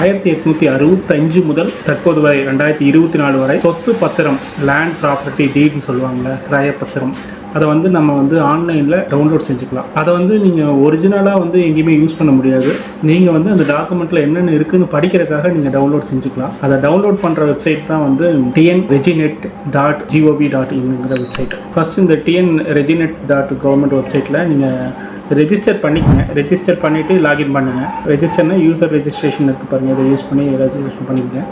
ஆயிரத்தி எட்நூற்றி அறுபத்தஞ்சு முதல் தற்போது வரை ரெண்டாயிரத்தி இருபத்தி நாலு வரை சொத்து பத்திரம் லேண்ட் ப்ராப்பர்ட்டி டீட்னு சொல்லுவாங்கள்ல கிராய பத்திரம். அதை வந்து நம்ம வந்து ஆன்லைனில் டவுன்லோட் செஞ்சுக்கலாம். அதை வந்து நீங்கள் ஒரிஜினலாக வந்து எங்கேயுமே யூஸ் பண்ண முடியாது. நீங்கள் வந்து அந்த டாக்குமெண்ட்டில் என்னென்ன இருக்குதுன்னு படிக்கிறதுக்காக நீங்கள் டவுன்லோட் செஞ்சுக்கலாம். அதை டவுன்லோட் பண்ணுற வெப்சைட் தான் வந்து TN reginet dot GOV dot இன்னுங்கிற website first இந்த டிஎன் ரெஜினெட் டாட் கவர்மெண்ட் வெப்சைட்டில் நீங்கள் ரெஜிஸ்டர் பண்ணிக்கங்க. ரெஜிஸ்டர் பண்ணிவிட்டு லாகின் பண்ணுங்கள் ரெஜிஸ்டர்னால் யூசர் ரெஜிஸ்ட்ரேஷன் இருக்குது பாருங்கள் இதை யூஸ் பண்ணி ரெஜிஸ்ட்ரேஷன் பண்ணிக்கங்க.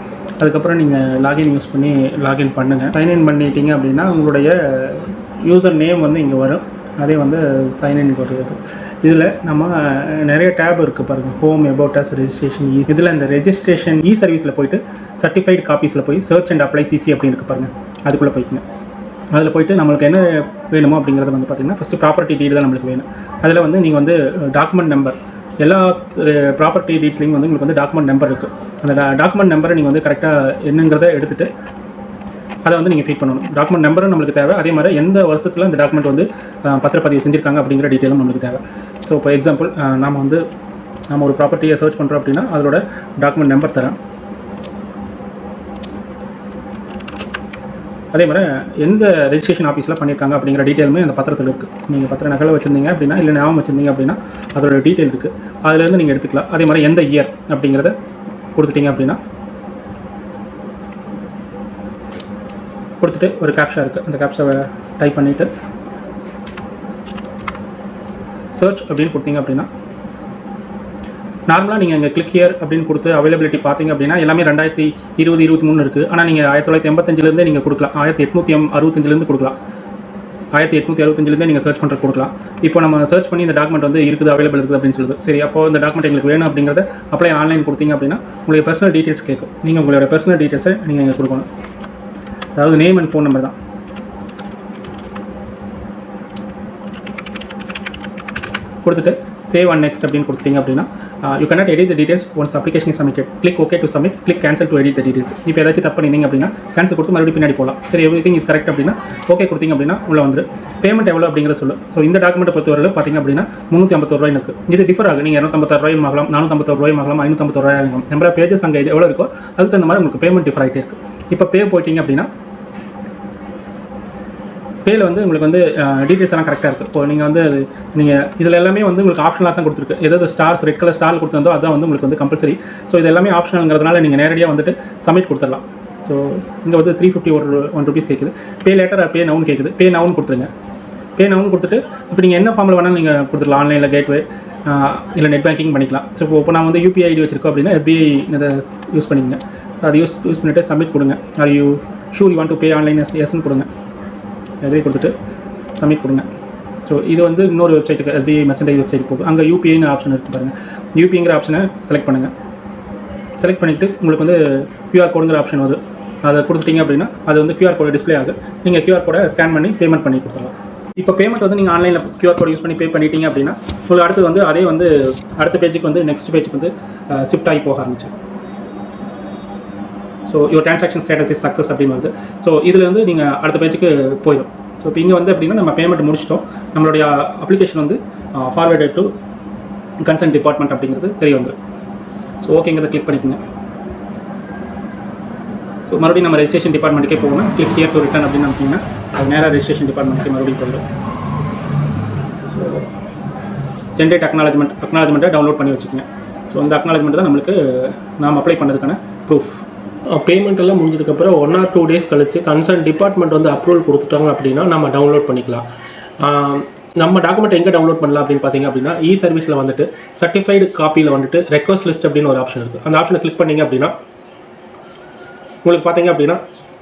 அதுக்கப்புறம் நீங்கள் லாகின் யூஸ் பண்ணி லாகின் பண்ணுங்கள் சைன்இன் பண்ணிட்டீங்க அப்படின்னா உங்களுடைய யூசர் நேம் வந்து இங்கே வரும். அதே வந்து சைன்இன் வருது. இதில் நம்ம நிறைய டேப் இருக்குது பாருங்கள் ஹோம் எபோட்டஸ் ரெஜிஸ்ட்ரேஷன் இ இதில் இந்த ரெஜிஸ்ட்ரேஷன் இ சர்வீஸில் போயிட்டு சர்டிஃபைட் காப்பீஸில் போய் சர்ச் அண்ட் அப்ளை சிசி அப்படின்னு இருக்கு பாருங்கள் அதுக்குள்ளே போய்க்குங்க. அதில் போயிட்டு நம்மளுக்கு என்ன வேணுமோ அப்படிங்கிறது வந்து பார்த்திங்கன்னா ஃபஸ்ட்டு ப்ராப்பர்ட்டி டீடு தான் நம்மளுக்கு வேணும். அதில் வந்து நீங்கள் வந்து டாக்குமெண்ட் நம்பர் எல்லா ப்ராப்பர்ட்டி டீட்ஸ்லையும் வந்து உங்களுக்கு வந்து டாக்குமெண்ட் நம்பர் இருக்குது அந்த டாக்குமெண்ட் நம்பரை நீங்கள் வந்து கரெக்டாக என்னங்கிறத எடுத்துகிட்டு அதை வந்து நீங்கள் ஃபீட் பண்ணணும். டாக்குமெண்ட் நம்பரும் நம்மளுக்கு தேவை. அதே மாதிரி எந்த வருஷத்தில் அந்த டாக்குமெண்ட் வந்து பத்திரப்பதிவு செஞ்சுருக்காங்க அப்படிங்கிற டீட்டெயிலும் நம்மளுக்கு தேவை. ஸோ இப்போ எக்ஸாம்பிள் நாம் வந்து நம்ம ஒரு ப்ராப்பர்ட்டியை சர்ச் பண்ணுறோம் அப்படின்னா அதோட டாக்குமெண்ட் நம்பர் தரேன். அதே மாதிரி எந்த ரெஜிஸ்ட்ரேஷன் ஆஃபீஸில் பண்ணியிருக்காங்க அப்படிங்கிற டீட்டெயிலுமே அந்த பத்திரத்தில் இருக்குது நீங்கள் பத்திர நகலை வச்சுருந்தீங்க அப்படின்னா இல்லை ஞாபகம் வச்சுருந்தீங்க அப்படின்னா அதோட டீட்டெயில் இருக்குது அதுலேருந்து நீங்கள் எடுத்துக்கலாம். அதே மாதிரி எந்த இயர் அப்படிங்கிறத கொடுத்துட்டீங்க அப்படின்னா கொடுத்துட்டு ஒரு கேப்ஷா இருக்குது அந்த கேப்ஷாவை டைப் பண்ணிவிட்டு சர்ச் அப்படின்னு கொடுத்தீங்க அப்படின்னா நார்மலாக நீங்கள் இங்கே கிளிக் ஹியர் அப்படின்னு கொடுத்து அவைலபிலிட்டி பார்த்தீங்க அப்படின்னா எல்லாமே ரெண்டாயிரத்தி இருபது இருபத்தி மூணு இருக்குது ஆனால் நீங்கள் ஆயிரத்தி தொள்ளாயிரத்தி எண்பத்தஞ்சிலேருந்தே நீங்கள் கொடுக்கலாம். ஆயிரத்தி எட்நூற்றி எம் அறுபத்தஞ்சிலேருந்து கொடுக்கலாம். ஆயிரத்தி எட்நூற்றி அறுபத்தஞ்சிலேருந்து நீங்கள் சர்ச் பண்ணுறது கொடுக்கலாம். இப்போ நம்ம சர்ச் பண்ணி இந்த டாக்குமெண்ட் வந்து இருக்குது அவைலபிள் இருக்குது அப்படின்னு சொல்லுது. சரி அப்போ இந்த டாக்குமெண்ட் எங்களுக்கு வேணும் அப்படிங்கிறத அப்ளை ஆன்லைன் கொடுத்தீங்க அப்படின்னா உங்களுக்கு பர்சனல் டீட்டெயில்ஸ் கேட்கும். நீங்கள் உங்களோட பர்சனல் டீட்டெயில்ஸை நீங்கள் இங்கே கொடுக்கணும். அதாவது நேம் அண்ட் ஃபோன் நம்பர் தான். கொடுத்துட்டு சேவ் அண்ட் நெக்ஸ்ட் அப்படின்னு கொடுத்துட்டீங்க அப்படின்னா Uh, you cannot edit the details once application is submitted. Click OK to submit. Click cancel to edit the details. இப்போ ஏதாச்சும் தப்பு பண்ணிங்க அப்படின்னா கேன்சல் கொடுத்து மறுபடியும் பின்னாடி போகலாம் சரி எவ்ரி திங் இஸ் கரெக்ட் அப்படின்னா ஓகே கொடுத்தீங்க அப்படின்னா உள்ள வந்துரு. பேமெண்ட் எவ்வளோ அப்படிங்கிற சொல்லு. ஸோ இந்த டாக்குமெண்ட் பொறுத்தவரையில் பார்த்தீங்க அப்படின்னா முந்நூற்றி ஐம்பத்தோரு ரூபாய் இருக்குது இது டிஃபர் ஆகும் நீங்கள் இரநூத்தம்பத்தாறு ரூபாயும் ஆகலாம் நானூற்றம்பத்தோரு ரூபாயும் ஆகலாம் ஐநூற்றம்பத்தோரு ரூபாய் ஆகலாம் நம்பர் ஆஃப் பேஜஸ் அங்கே எவ்வளோ இருக்கோ அதுக்கு தகுந்த மாதிரி உங்களுக்கு பேமெண்ட் டிஃபர் ஆகிட்டே இருக்குது இப்போ பே போயிட்டீங்க அப்படின்னா பேயில் வந்து உங்களுக்கு வந்து டீட்டெயில்ஸ் எல்லாம் கரெக்டாக இருக்குது இப்போ நீங்கள் வந்து அது நீங்கள் இதில் எல்லாமே வந்து உங்களுக்கு ஆப்ஷனாக தான் கொடுத்துருக்கு. எதாவது ஸ்டார்ஸ் ரெட் கலர் ஸ்டார் கொடுத்துருந்தோ அதான் வந்து உங்களுக்கு வந்து கம்பல்சரி ஸோ இது எல்லாமே ஆப்ஷனல்ங்கிறதுனால நீங்கள் நேரடியாக வந்துட்டு சப்மிட் கொடுத்துடலாம். ஸோ இங்கே வந்து த்ரீ ஃபிஃப்டி ஒரு ஒன் ருபீஸ் கேட்குது பே லேட்டர் பே நவுன் கேட்குது பே நவுன் கொடுத்துருங்க. பே நவுன் கொடுத்துட்டு இப்போ நீங்கள் என்ன ஃபார்மில் வேணாலும் நீங்கள் கொடுத்துடலாம். ஆன்லைனில் கேட்வே இல்லை நெட் பேங்கிங் பண்ணிக்கலாம். ஸோ இப்போ இப்போ நான் வந்து யூபிஐ ஐடி வச்சிருக்கோம் அப்படின்னா எஸ்பிஐ இதை யூஸ் பண்ணிக்கங்க. ஸோ அதை யூஸ் யூஸ் பண்ணிவிட்டு சப்மிட் கொடுங்க. Are you sure you want to pay online yes எஸ்ன்னு கொடுங்க. எக்ரி கொடுத்துட்டு சப்மிட் கொடுங்க. ஸோ இது வந்து இன்னொரு வெப்சைட்டுக்கு எஸ்பிஐ மெசண்டேஜ் வெப்சைட் போகும் அங்கே யூபிஐன்னு ஆப்ஷன் இருக்குது பாருங்கள் யூபிங்கிற ஆப்ஷனை செலக்ட் பண்ணுங்கள் செலக்ட் பண்ணிவிட்டு உங்களுக்கு வந்து கியூஆர் கோடுங்கிற ஆப்ஷன் வரும் அதை கொடுத்துட்டீங்க அப்படின்னா அது வந்து கியூஆர் கோடு டிஸ்ப்ளே ஆகும் நீங்கள் கியூஆர் கோடை ஸ்கேன் பண்ணி பேமெண்ட் பண்ணி கொடுத்துடலாம். இப்போ பேமெண்ட் வந்து நீங்கள் ஆன்லைனில் கியூஆர் கோட் யூஸ் பண்ணி பே பண்ணிட்டீங்க அப்படின்னா உங்களுக்கு அடுத்து வந்து அதே வந்து அடுத்த பேஜுக்கு வந்து நெக்ஸ்ட் பேஜுக்கு வந்து ஷிஃப்ட் ஆகி போக ஆரம்பிச்சு so your transaction status is success அப்படின்னு வருது. ஸோ இதில் வந்து நீங்கள் அடுத்த பேஜுக்கு போயிடும் ஸோ இப்போ இங்கே வந்து அப்படின்னா நம்ம பேமெண்ட் முடிச்சிட்டோம். நம்மளுடைய அப்ளிகேஷன் வந்து ஃபார்வேர்டு டு கன்சர்ன் டிபார்ட்மெண்ட் அப்படிங்கிறது தெரிய வந்துடும் ஸோ ஓகேங்கிறத கிளிக் பண்ணிக்கோங்க. ஸோ மறுபடியும் நம்ம ரெஜிஸ்ட்ரேஷன் டிபார்ட்மெண்ட்டுக்கே போகணும். கிளிக் ஹியர் டு ரிட்டர்ன் அப்படின்னு நினச்சிங்கன்னா அது நேராக ரெஜிஸ்ட்ரேஷன் டிபார்ட்மெண்ட்டுக்கு மறுபடியும் போயிடும். ஸோ ஜென்ரேட் அக்னாலஜ்மெண்ட் அக்னாலஜ்மெண்ட்டை டவுன்லோட் பண்ணி வச்சுக்கோங்க. ஸோ அந்த அக்னாலஜ்மெண்ட் தான் நம்மளுக்கு நாம் அப்ளை பண்ணதுக்கான ப்ரூஃப் பேமெண்ட் எல்லாம் முடிஞ்சதுக்கப்புறம் ஒன் ஆர் டூ டேஸ் கழிச்சு கன்சர்ன் டிபார்ட்மெண்ட் வந்து அப்ரூவல் கொடுத்துட்டாங்க அப்படின்னா நம்ம டவுன்லோட் பண்ணிக்கலாம். நம்ம டாக்குமெண்ட் எங்கே டவுன்லோட் பண்ணலாம் அப்படின்னு பார்த்தீங்க அப்படின்னா இ சர்வீஸில் வந்துட்டு சர்டிஃபைடு காப்பியில் வந்துட்டு ரெக்வஸ்ட் லிஸ்ட் அப்படின்னு ஒரு ஆப்ஷன் இருக்குது அந்த ஆப்ஷனை கிளிக் பண்ணீங்க அப்படின்னா உங்களுக்கு பார்த்தீங்க அப்படின்னா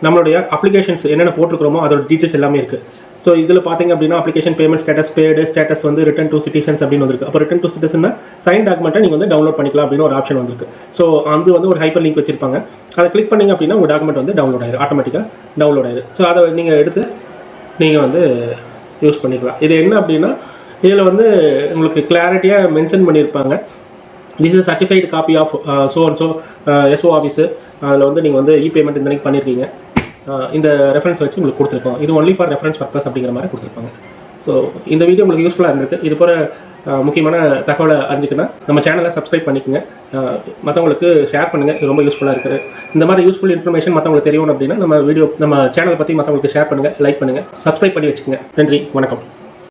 நம்மளுடைய அப்ளிகேஷன்ஸ் என்னென்ன போட்டிருக்கிறோமோ அதோட டீட்டெயில்ஸ் எல்லாமே இருக்குது ஸோ இதில் பார்த்தீங்க அப்படின்னா application payment status paid status வந்து ரிட்டன் டு சிட்டிசன்ஸ் அப்படின்னு வந்திருக்கு. அப்போ ரிட்டன் டு சிட்டிசன்னா சைன் டாக்குமெண்ட்டை நீங்கள் வந்து டவுன்லோட் பண்ணிக்கலாம் அப்படின்னு ஒரு ஆப்ஷன் வந்திருக்கு. ஸோ அது வந்து ஒரு ஹைப்பர் லிங்க் வச்சிருப்பாங்க. அதை கிளிக் பண்ணிங்க அப்படின்னா உங்கள் டாக்குமெண்ட் வந்து டவுன்லோட் ஆயிடும் ஆட்டோமேட்டிக்காக டவுன்லோட் ஆயிடும் ஸோ அதை நீங்கள் எடுத்து நீங்கள் வந்து யூஸ் பண்ணிக்கலாம். இது என்ன அப்படின்னா இதில் வந்து உங்களுக்கு கிளாரிட்டியாக மென்ஷன் பண்ணியிருப்பாங்க this is certified copy of so and so SO office அதில் வந்து நீங்கள் வந்து இ பேமெண்ட் இந்த பண்ணியிருக்கீங்க இந்த ரெஃபரன்ஸ் வச்சு உங்களுக்கு கொடுத்துருக்கோம். இது ஒன்லி ஃபார் ரெஃபரன்ஸ் பர்பஸ் அப்படிங்கிற மாதிரி கொடுத்துருப்பாங்க. ஸோ இந்த வீடியோ உங்களுக்கு யூஸ்ஃபுல்லாக இருந்திருக்கு. இது போல முக்கியமான தகவலை அறிஞ்சிக்கணும் நம்ம சேனலை சப்ஸ்கிரைப் பண்ணிக்கோங்க. மற்றவங்களுக்கு ஷேர் பண்ணுங்கள் இது ரொம்ப யூஸ்ஃபுல்லாக இருக்குது. இந்த மாதிரி யூஸ்ஃபுல் இன்ஃபர்மேஷன் மற்றவங்களுக்கு தெரியணும் அப்படின்னா நம்ம வீடியோ நம்ம சேனலை பற்றி மற்றவங்களுக்கு ஷேர் பண்ணுங்கள் லைக் பண்ணுங்கள் சப்ஸ்கிரைப் பண்ணி வச்சுக்கோங்க. நன்றி வணக்கம்.